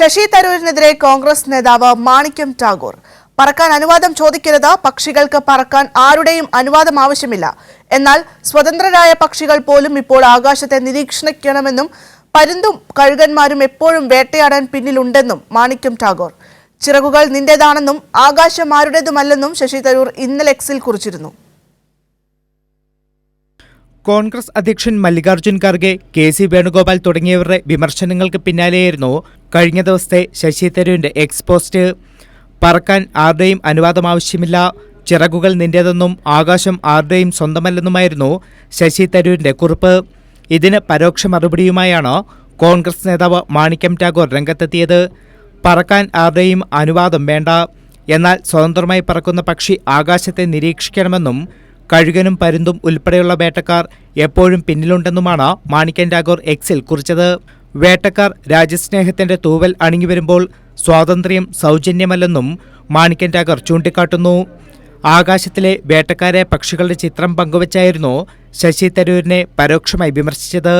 ശശി തരൂരിനെതിരെ കോൺഗ്രസ് നേതാവ് മാണിക്യം ടാഗോർ. പറക്കാൻ അനുവാദം ചോദിക്കരുത് പക്ഷികൾക്ക് പറക്കാൻ ആരുടെയും അനുവാദം ആവശ്യമില്ല. എന്നാൽ സ്വതന്ത്രരായ പക്ഷികൾ പോലും ഇപ്പോൾ ആകാശത്തെ നിരീക്ഷിക്കണമെന്നും പരുന്തും കഴുകന്മാരും എപ്പോഴും വേട്ടയാടാൻ പിന്നിലുണ്ടെന്നും മാണിക്യം ടാഗോർ. ചിറകുകൾ നിന്റേതാണെന്നും ആകാശം ആരുടേതുമല്ലെന്നും ശശി തരൂർ ഇന്നലെ എക്സിൽ കുറിച്ചിരുന്നു. കോൺഗ്രസ് അധ്യക്ഷൻ മല്ലികാർജുൻ ഖാർഗെ കെ സി വേണുഗോപാൽ തുടങ്ങിയവരുടെ വിമർശനങ്ങൾക്ക് പിന്നാലെയായിരുന്നു കഴിഞ്ഞ ദിവസത്തെ ശശി തരൂരിന്റെ എക്സ്പോസ്റ്റ് പറക്കാൻ ആരുടെയും അനുവാദം ആവശ്യമില്ല. ചിറകുകൾ നിന്റേതെന്നും ആകാശം ആരുടെയും സ്വന്തമല്ലെന്നുമായിരുന്നു ശശി തരൂരിന്റെ കുറിപ്പ്. ഇതിന് പരോക്ഷ മറുപടിയുമായാണ് കോൺഗ്രസ് നേതാവ് മാണിക്യം ടാഗോർ രംഗത്തെത്തിയത്. പറക്കാൻ ആരുടെയും അനുവാദം വേണ്ട. എന്നാൽ സ്വതന്ത്രമായി പറക്കുന്ന പക്ഷി ആകാശത്തെ നിരീക്ഷിക്കണമെന്നും കഴുകനും പരുന്തും ഉൾപ്പെടെയുള്ള വേട്ടക്കാർ എപ്പോഴും പിന്നിലുണ്ടെന്നുമാണ് മാണിക്കൻ ടാഗോർ എക്സിൽ കുറിച്ചത്. വേട്ടക്കാർ രാജ്യസ്നേഹത്തിന്റെ തൂവൽ അണിഞ്ഞു വരുമ്പോൾ സ്വാതന്ത്ര്യം സൗജന്യമല്ലെന്നും മാണിക്കൻ ടാഗോർ ചൂണ്ടിക്കാട്ടുന്നു. ആകാശത്തിലെ വേട്ടക്കാരെ പക്ഷികളുടെ ചിത്രം പങ്കുവച്ചായിരുന്നു ശശി തരൂരിനെ പരോക്ഷമായി വിമർശിച്ചത്.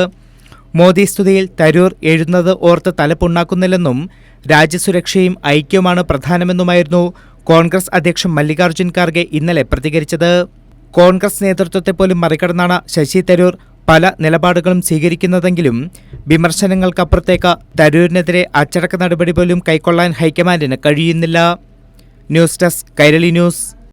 മോദി സ്തുതിയിൽ തരൂർ എഴുതുന്നത് ഓർത്ത് തലപ്പുണ്ണാക്കുന്നില്ലെന്നും രാജ്യസുരക്ഷയും ഐക്യവുമാണ് പ്രധാനമെന്നുമായിരുന്നു കോൺഗ്രസ് അധ്യക്ഷൻ മല്ലികാർജുൻ ഖാർഗെ ഇന്നലെ പ്രതികരിച്ചത്. കോൺഗ്രസ് നേതൃത്വത്തെ പോലും മറികടന്നാണ് ശശി തരൂർ പല നിലപാടുകളും സ്വീകരിക്കുന്നതെങ്കിലും വിമർശനങ്ങൾക്കപ്പുറത്തേക്ക് തരൂരിനെതിരെ അച്ചടക്ക നടപടി പോലും കൈക്കൊള്ളാൻ ഹൈക്കമാൻഡിന് കഴിയുന്നില്ല. News desk Kairali news.